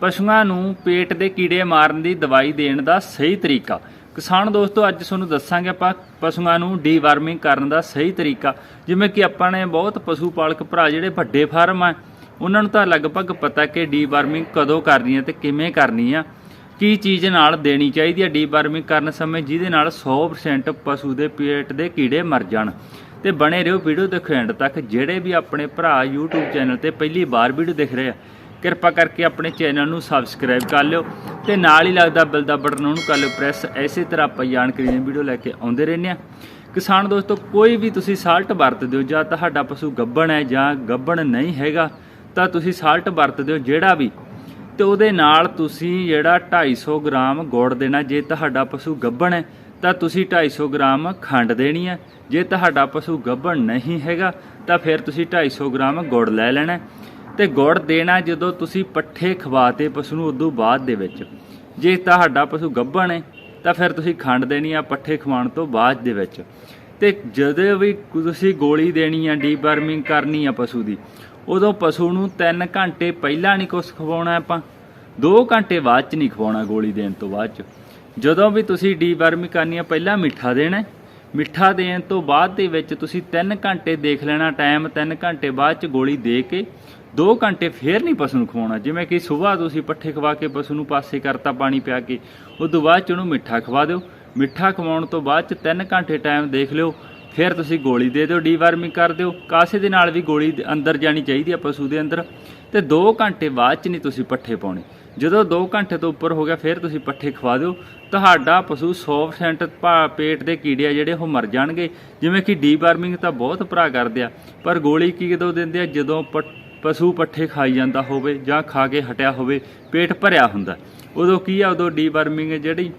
ਪਸ਼ੂਆਂ ਨੂੰ ਪੇਟ ਦੇ ਕੀੜੇ ਮਾਰਨ ਦੀ ਦਵਾਈ ਦੇਣ ਦਾ ਸਹੀ ਤਰੀਕਾ। ਕਿਸਾਨ ਦੋਸਤੋ, ਅੱਜ ਤੁਹਾਨੂੰ ਦੱਸਾਂਗੇ ਆਪਾਂ ਪਸ਼ੂਆਂ ਨੂੰ ਡੀਵਾਰਮਿੰਗ ਕਰਨ ਦਾ ਸਹੀ ਤਰੀਕਾ। ਜਿਵੇਂ ਕਿ ਆਪਾਂ ਨੇ ਬਹੁਤ ਪਸ਼ੂ ਪਾਲਕ ਭਰਾ ਜਿਹੜੇ ਵੱਡੇ ਫਾਰਮ ਆ, ਉਹਨਾਂ ਨੂੰ ਤਾਂ ਲਗਭਗ ਪਤਾ ਕਿ ਡੀਵਾਰਮਿੰਗ ਕਦੋਂ ਕਰਨੀ ਹੈ ਤੇ ਕਿਵੇਂ ਕਰਨੀ ਆ। ਕੀ ਚੀਜ਼ ਨਾਲ ਦੇਣੀ ਚਾਹੀਦੀ ਹੈ ਡੀਵਾਰਮਿੰਗ ਕਰਨ ਸਮੇਂ ਜਿਹਦੇ ਨਾਲ 100% ਪਸ਼ੂ ਦੇ ਪੇਟ ਦੇ ਕੀੜੇ ਮਰ ਜਾਣ। ਤੇ ਬਣੇ ਰਹੋ ਵੀਡੀਓ ਦੇਖੋ ਐਂਡ ਤੱਕ। ਜਿਹੜੇ ਵੀ ਆਪਣੇ ਭਰਾ YouTube ਚੈਨਲ ਤੇ ਪਹਿਲੀ ਵਾਰ ਵੀਡੀਓ ਦੇਖ ਰਹੇ ਆ ਕਿਰਪਾ ਕਰਕੇ ਆਪਣੇ ਚੈਨਲ ਨੂੰ ਸਬਸਕ੍ਰਾਈਬ ਕਰ ਲਿਓ ਤੇ ਨਾਲ ਹੀ ਲੱਗਦਾ ਬੈਲ ਦਾ ਬਟਨ ਉਹਨੂੰ ਕਰ ਲਿਓ ਪ੍ਰੈਸ। ਐਸੇ ਤਰ੍ਹਾਂ ਆਪਾਂ ਜਾਣਕਾਰੀ ਦੀਆਂ ਵੀਡੀਓ ਲੈ ਕੇ ਆਉਂਦੇ ਰਹਿੰਦੇ ਆ ਕਿਸਾਨ ਦੋਸਤੋ, ਕੋਈ ਵੀ ਤੁਸੀਂ ਸਾਲਟ ਵਰਤਦੇ ਹੋ ਜਾਂ ਤੁਹਾਡਾ ਪਸ਼ੂ ਗੱਬਣ ਹੈ ਜਾਂ ਗੱਬਣ ਨਹੀਂ ਹੈਗਾ, ਤਾਂ ਤੁਸੀਂ ਸਾਲਟ ਵਰਤਦੇ ਹੋ ਜਿਹੜਾ ਵੀ। ਤੇ ਉਹਦੇ ਨਾਲ ਤੁਸੀਂ ਜਿਹੜਾ 250 ਗ੍ਰਾਮ ਗੁੜ ਦੇਣਾ, ਜੇ ਤੁਹਾਡਾ ਪਸ਼ੂ ਗੱਬਣ ਹੈ, ਤਾਂ ਤੁਸੀਂ 250 ਗ੍ਰਾਮ ਖੰਡ ਦੇਣੀ ਹੈ। ਜੇ ਤੁਹਾਡਾ ਪਸ਼ੂ ਗੱਬਣ ਨਹੀਂ ਹੈਗਾ, ਤਾਂ ਫਿਰ ਤੁਸੀਂ 250 ਗ੍ਰਾਮ ਗੁੜ ਲੈ ਲੈਣਾ ਤੇ ਗੁੜ ਦੇਣਾ ਜਦੋਂ ਤੁਸੀਂ ਪੱਠੇ ਖਵਾਤੇ ਪਸ਼ੂ ਨੂੰ ਉਦੋਂ ਬਾਅਦ ਦੇ ਵਿੱਚ। ਜੇ ਤੁਹਾਡਾ ਪਸ਼ੂ ਗੱਭਣ ਹੈ ਤਾਂ ਫਿਰ ਤੁਸੀਂ ਖੰਡ ਦੇਣੀ ਆ ਪੱਠੇ ਖਵਾਉਣ ਤੋਂ ਬਾਅਦ ਦੇ ਵਿੱਚ। ਤੇ ਜਦੋਂ ਵੀ ਤੁਸੀਂ ਗੋਲੀ ਦੇਣੀ ਆ ਡੀਵਰਮਿੰਗ ਕਰਨੀ ਆ ਪਸ਼ੂ ਦੀ, ਉਦੋਂ ਪਸ਼ੂ ਨੂੰ 3 ਘੰਟੇ ਪਹਿਲਾਂ ਨਹੀਂ ਕੁਛ ਖਵਾਉਣਾ ਆਪਾਂ 2 ਘੰਟੇ ਬਾਅਦ ਚ ਨਹੀਂ ਖਵਾਉਣਾ ਗੋਲੀ ਦੇਣ ਤੋਂ ਬਾਅਦ ਚ। ਜਦੋਂ ਵੀ ਤੁਸੀਂ ਡੀਵਰਮਿੰਗ ਕਰਨੀ ਆ, ਪਹਿਲਾਂ ਮਿੱਠਾ ਦੇਣਾ ਮਿੱਠਾ ਦੇਣ ਤੋਂ ਬਾਅਦ ਦੇ ਵਿੱਚ ਤੁਸੀਂ 3 ਘੰਟੇ ਦੇਖ ਲੈਣਾ, ਟਾਈਮ 3 ਘੰਟੇ ਬਾਅਦ ਚ ਗੋਲੀ ਦੇ ਕੇ 2 ਘੰਟੇ ਫੇਰ ਨਹੀਂ ਪਸ਼ੂ ਨੂੰ ਖਵਾਉਣਾ। ਜਿਵੇਂ ਕਿ ਸਵੇਰ ਤੁਸੀਂ ਪੱਠੇ ਖਵਾ ਕੇ ਪਸ਼ੂ ਨੂੰ ਪਾਸੇ ਕਰਤਾ ਪਾਣੀ ਪਿਆ ਕੇ ਉਸ ਤੋਂ ਬਾਅਦ ਚ ਉਹਨੂੰ ਮਿੱਠਾ ਖਵਾ ਦਿਓ। ਮਿੱਠਾ ਖਵਾਉਣ ਤੋਂ ਬਾਅਦ ਚ 3 ਘੰਟੇ ਟਾਈਮ ਦੇਖ ਲਿਓ। ਫਿਰ ਤੁਸੀਂ ਗੋਲੀ ਦੇ ਦਿਓ ਡੀਵਾਰਮਿੰਗ ਕਰ ਦਿਓ। ਕਾਸੇ ਦੇ ਨਾਲ ਵੀ ਗੋਲੀ ਅੰਦਰ ਜਾਣੀ ਚਾਹੀਦੀ ਆ ਪਸ਼ੂ ਦੇ ਅੰਦਰ। ਤੇ 2 ਘੰਟੇ ਬਾਅਦ ਚ ਨਹੀਂ ਤੁਸੀਂ ਪੱਠੇ ਪਾਉਣੇ। ਜਦੋਂ 2 ਘੰਟੇ ਤੋਂ ਉੱਪਰ ਹੋ ਗਿਆ, ਫਿਰ ਤੁਸੀਂ ਪੱਠੇ ਖਵਾ ਦਿਓ। ਤੁਹਾਡਾ ਪਸ਼ੂ 100% ਭਾ- ਪੇਟ ਦੇ ਕੀੜੇ ਆ ਜਿਹੜੇ ਉਹ ਮਰ ਜਾਣਗੇ। ਜਿਵੇਂ ਕਿ ਡੀਵਾਰਮਿੰਗ ਤਾਂ ਬਹੁਤ ਭਰਾ ਕਰਦੇ ਆ, ਪਰ ਗੋਲੀ ਕੀ ਕਦੋਂ ਦਿੰਦੇ ਆ? ਜਦੋਂ ਪ- ਪਸ਼ੂ ਪੱਠੇ ਖਾਈ ਜਾਂਦਾ ਹੋਵੇ ਜਾਂ ਖਾ ਕੇ ਹਟਿਆ ਹੋਵੇ, ਪੇਟ ਭਰਿਆ ਹੁੰਦਾ। ਉਦੋਂ ਕੀ ਆ, ਉਦੋਂ ਡੀਵਾਰਮਿੰਗ ਜਿਹੜੀ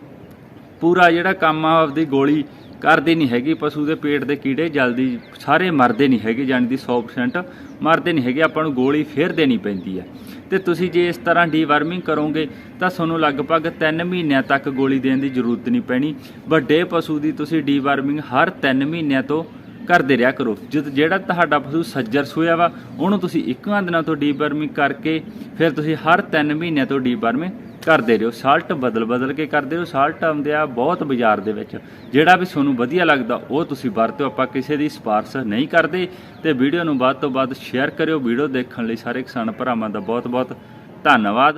ਪੂਰਾ ਜਿਹੜਾ ਕੰਮ ਆ, ਆਪਦੀ ਗੋਲੀ ਕਰਦੀ ਨਹੀਂ ਹੈਗੀ, ਪਸ਼ੂ ਦੇ ਪੇਟ ਦੇ ਕੀੜੇ ਜਲਦੀ ਸਾਰੇ ਮਰਦੇ ਨਹੀਂ ਹੈਗੇ, ਜਾਣੀ ਦੀ 100% ਮਰਦੇ ਨਹੀਂ ਹੈਗੇ, ਆਪਾਂ ਨੂੰ ਗੋਲੀ ਫੇਰ ਦੇਣੀ ਪੈਂਦੀ ਹੈ ਤੇ ਤੁਸੀਂ ਜੇ ਇਸ ਤਰ੍ਹਾਂ ਡੀਵਰਮਿੰਗ ਕਰੋਗੇ, ਤਾਂ ਤੁਹਾਨੂੰ ਲਗਭਗ 3 ਮਹੀਨਿਆਂ ਤੱਕ ਗੋਲੀ ਦੇਣ ਦੀ ਜ਼ਰੂਰਤ ਨਹੀਂ ਪੈਣੀ। ਵੱਡੇ ਪਸ਼ੂ ਦੀ ਤੁਸੀਂ ਡੀਵਰਮਿੰਗ ਹਰ 3 ਮਹੀਨਿਆਂ ਤੋਂ ਕਰਦੇ ਰਿਹਾ ਕਰੋ। ਜਦ ਜਿਹੜਾ ਤੁਹਾਡਾ ਪਸ਼ੂ ਸੱਜਰ ਸੂਇਆ ਵਾ, ਉਹਨੂੰ ਤੁਸੀਂ ਇੱਕਾਂ ਦਿਨਾਂ ਤੋਂ ਡੀਵਰਮਿੰਗ ਕਰਕੇ ਫਿਰ ਤੁਸੀਂ ਹਰ 3 ਮਹੀਨਿਆਂ ਤੋਂ ਡੀਵਰਮਿੰਗ ਕਰਦੇ ਰਹੋ। ਸਾਲਟ ਬਦਲ ਬਦਲ ਕੇ ਕਰਦੇ ਰਹੋ। ਸਾਲਟ ਆਉਂਦੇ ਆ ਬਹੁਤ ਬਾਜ਼ਾਰ ਦੇ ਵਿੱਚ। ਜਿਹੜਾ ਵੀ ਤੁਹਾਨੂੰ ਵਧੀਆ ਲੱਗਦਾ, ਉਹ ਤੁਸੀਂ ਵਰਤਿਓ ਆਪਾਂ ਕਿਸੇ ਦੀ ਸਿਫਾਰਸ਼ ਨਹੀਂ ਕਰਦੇ ਤੇ ਵੀਡੀਓ ਨੂੰ ਵੱਧ ਤੋਂ ਵੱਧ ਸ਼ੇਅਰ ਕਰਿਓ। ਵੀਡੀਓ ਦੇਖਣ ਲਈ ਸਾਰੇ ਕਿਸਾਨ ਭਰਾਵਾਂ ਦਾ ਬਹੁਤ ਬਹੁਤ ਧੰਨਵਾਦ।